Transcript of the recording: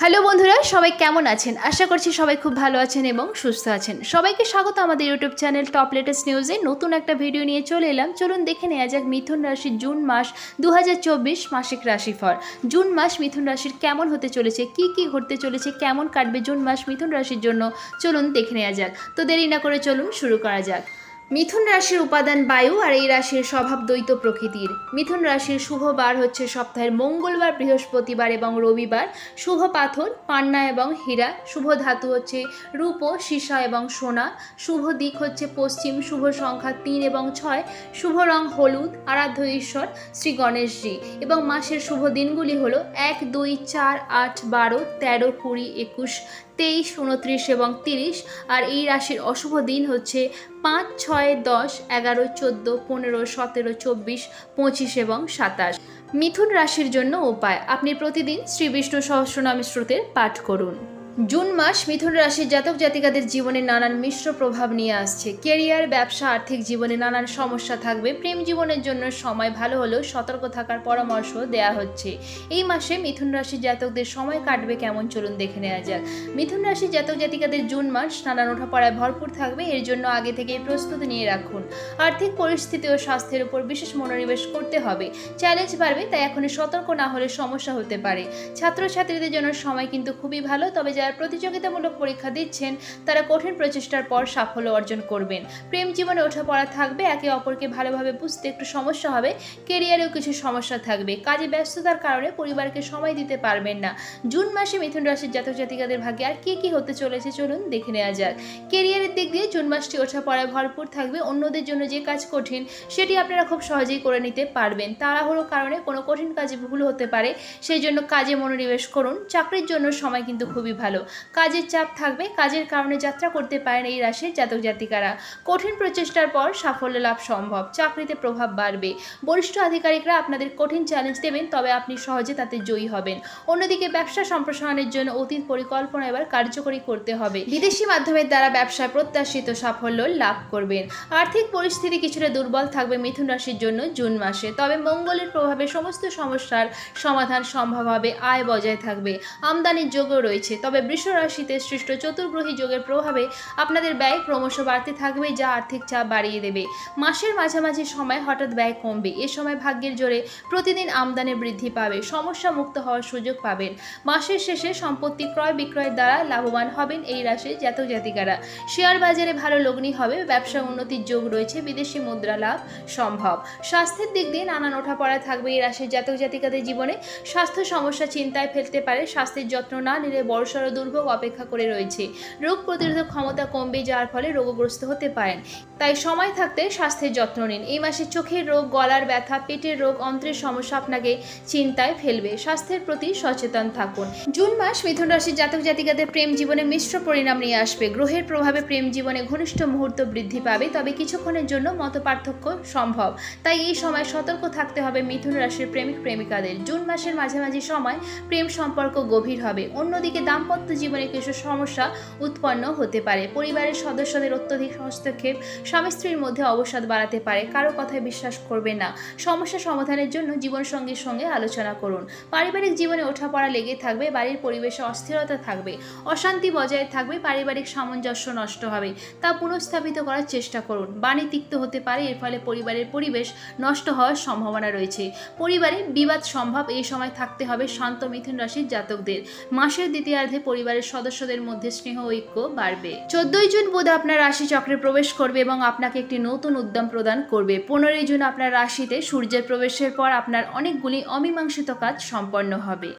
Hello বন্ধুরা, সবাই কেমন আছেন? আশা করছি সবাই খুব ভালো আছেন এবং সুস্থ আছেন। সবাইকে স্বাগত আমাদের ইউটিউব চ্যানেল টপ লেটেস্ট নিউজে নতুন একটা ভিডিও নিয়ে চলে এলাম। চলুন দেখে নেওয়া যাক মিথুন রাশির জুন মাস দু হাজার চব্বিশ মাসিক রাশিফল। জুন মাস মিথুন রাশির কেমন হতে চলেছে? কি কি ঘটতে চলেছে? কেমন কাটবে জুন মাস মিথুন রাশির জন্য? চলুন দেখে নেওয়া যাক। তো দেরি না করে চলুন শুরু করা যাক। মিথুন রাশির উপাদান বায়ু আর এই রাশির স্বভাব দ্বৈত প্রকৃতির। মিথুন রাশির শুভ বার হচ্ছে সপ্তাহের মঙ্গলবার, বৃহস্পতিবার এবং রবিবার। শুভ পাথর পান্না এবং হীরা। শুভ ধাতু হচ্ছে রূপ, সীসা এবং সোনা। শুভ দিক হচ্ছে পশ্চিম। শুভ সংখ্যা তিন এবং ছয়। শুভ রং হলুদ, আরাধ্য ঈশ্বর, শ্রী গণেশজি। এবং মাসের শুভ দিনগুলি হলো এক, দুই, চার, আট, বারো, তেরো, কুড়ি, একুশ, তেইশ, উনত্রিশ এবং তিরিশ। আর এই রাশির অশুভ দিন হচ্ছে পাঁচ, ছয়, দশ, এগারো, চোদ্দ, পনেরো, সতেরো, চব্বিশ, পঁচিশ এবং সাতাশ। মিথুন রাশির জন্য উপায়, আপনি প্রতিদিন শ্রীবিষ্ণু সহস্রনামী স্রোতের পাঠ করুন। জুন মাস মিথুন রাশির জাতক জাতিকাদের জীবনে নানান মিশ্র প্রভাব নিয়ে আসছে। কেরিয়ার, ব্যবসা, আর্থিক জীবনে নানান সমস্যা থাকবে। প্রেম জীবনের জন্য সময় ভালো হলেও সতর্ক থাকার পরামর্শ দেয়া হচ্ছে। এই মাসে মিথুন রাশির জাতকদের সময় কাটবে কেমন চলুন দেখে নেওয়া যাক। মিথুন রাশির জাতক জাতিকাদের জুন মাস নানান ওঠাপড়ায় ভরপুর থাকবে। এর জন্য আগে থেকেই প্রস্তুতি নিয়ে রাখুন। আর্থিক পরিস্থিতি ও স্বাস্থ্যের উপর বিশেষ মনোনিবেশ করতে হবে। চ্যালেঞ্জ বাড়বে, তাই এখনই সতর্ক না হলে সমস্যা হতে পারে। ছাত্রছাত্রীদের জন্য সময় কিন্তু খুবই ভালো, তবে যারা প্রতিযোগিতামূলক পরীক্ষা দিচ্ছেন, তারা কঠিন প্রচেষ্টার পর সাফল্য অর্জন করবেন। প্রেম জীবনে ওঠাপড়া থাকবে, একে অপরকে ভালোভাবে বুঝতে একটু সমস্যা হবে, কেরিয়ারেও কিছু সমস্যা থাকবে। কাজে ব্যস্ততার কারণে পরিবারকে সময় দিতে পারবেন না। জুন মাসে মিথুন রাশির জাতক জাতিকাদের ভাগ্যে আর কী কী হতে চলেছে চলুন দেখে নেওয়া যাক। কেরিয়ারের দিক দিয়ে জুন মাসটি ওঠাপড়ায় ভরপুর থাকবে, অন্যদের জন্য যে কাজ কঠিন, সেটি আপনারা খুব সহজেই করে নিতে পারবেন। তাড়াহুড়োর কারণে কোনো কঠিন কাজে ভুল হতে পারে, সেই জন্য কাজে মনোনিবেশ করুন। চাকরির জন্য সময় কিন্তু খুবই ভালো। কাজের চাপ থাকবে, কাজের কারণে যাত্রা করতে পারেন এই রাশির জাতক জাতিকারা। কঠিন প্রচেষ্টার পর সাফল্য লাভ সম্ভব, চাকরিতে প্রভাব বাড়বে। বরিষ্ঠ আধিকারিকরা আপনাদের কঠিন চ্যালেঞ্জ দেবেন, তবে আপনি সহজে তাতে জয়ী হবেন। অন্যদিকে ব্যবসা সম্প্রসারণের জন্য অতীত পরিকল্পনা এবার কার্যকরী করতে হবে। বিদেশি মাধ্যমের দ্বারা ব্যবসায় প্রত্যাশিত সাফল্য লাভ করবেন। আর্থিক পরিস্থিতি কিছুটা দুর্বল থাকবে মিথুন রাশির জন্য জুন মাসে, তবে মঙ্গলের প্রভাবে সমস্ত সমস্যার সমাধান সম্ভব হবে, আয় বজায় থাকবে। আমদানির যোগও রয়েছে, তবে বৃষ রাশিতে সৃষ্ট চতুর্গ্রহী যোগের প্রভাবে আপনাদের ব্যয় ক্রমশ বাড়তে থাকবে, যা আর্থিক চাপ বাড়িয়ে দেবে। মাসের মাঝামাঝি সময় হঠাৎ ব্যয় কমবে। এ সময় ভাগ্যের জোরে প্রতিদিন আমদানি বৃদ্ধি পাবে সমস্যা মুক্ত হওয়ার সুযোগ পাবেন। মাসের শেষে সম্পত্তি ক্রয় বিক্রয়ের দ্বারা লাভবান হবেন এই রাশির জাতক জাতিকারা। শেয়ার বাজারে ভালো লগ্নি হবে, ব্যবসা উন্নতির যোগ রয়েছে, বিদেশি মুদ্রা লাভ সম্ভব। স্বাস্থ্যের দিক দিয়ে নানান ওঠাপড়া থাকবে এই রাশির জাতক জাতিকাদের জীবনে। স্বাস্থ্য সমস্যা চিন্তায় ফেলতে পারে, স্বাস্থ্যের যত্ন না নিলে বড়সড় দুর্ভোগ অপেক্ষা করে রয়েছে। রোগ প্রতিরোধক ক্ষমতা কমবে যার ফলে রোগগ্রস্ত হতে পারেন। তাই সময় থাকতে স্বাস্থ্যের যত্ন নিন। এই মাসে চোখের রোগ, গলার ব্যথা, পেটের রোগ, অন্ত্রের সমস্যা আপনাকে চিন্তায় ফেলবে। স্বাস্থ্যের প্রতি সচেতন থাকুন। জুন মাস মিথুন রাশির জাতক জাতিকাদের প্রেম জীবনে মিশ্র পরিণাম নিয়ে আসবে। গ্রহের প্রভাবে প্রেম জীবনে ঘনিষ্ঠ মুহূর্ত বৃদ্ধি পাবে, তবে কিছুক্ষণের জন্য মত পার্থক্য সম্ভব। তাই এই সময় সতর্ক থাকতে হবে মিথুন রাশির প্রেমিক প্রেমিকাদের জুন মাসের মাঝামাঝি সময় প্রেম সম্পর্ক গভীর হবে। অন্যদিকে দাম্পত্য জীবনে কিছু সমস্যা উৎপন্ন হতে পারে। পরিবারের সদস্যদের অত্যধিক হস্তক্ষেপ স্বামী স্ত্রীর মধ্যে অবসাদ বাড়াতে পারে। কারও কথায় বিশ্বাস করবে না। সমস্যা সমাধানের জন্য জীবনসঙ্গীর সঙ্গে আলোচনা করুন। পারিবারিক জীবনে ওঠাপড়া লেগে থাকবে, বাড়ির পরিবেশে অস্থিরতা থাকবে, অশান্তি বজায় থাকবে, পারিবারিক সামঞ্জস্য নষ্ট হবে। তা পুনঃস্থাপিত করার চেষ্টা করুন। বাণী তিক্ত হতে পারে, এর ফলে পরিবারের পরিবেশ নষ্ট হওয়ার সম্ভাবনা রয়েছে। পরিবারে বিবাদ সম্ভব, এই সময় থাকতে হবে শান্ত মিথুন রাশির জাতকদের। মাসের দ্বিতীয়ার্ধে পরিবারের সদস্যদের মধ্যে স্নেহ ঐক্য বাড়বে। চোদ্দই জুন বুধ আপনার রাশি চক্রে প্রবেশ করবে এবং আপনাকে একটি নতুন উদ্যম প্রদান করবে। পনেরোই জুন আপনার রাশিতে সূর্যের প্রবেশের পর আপনার অনেকগুলি অমীমাংসিত কাজ সম্পন্ন হবে।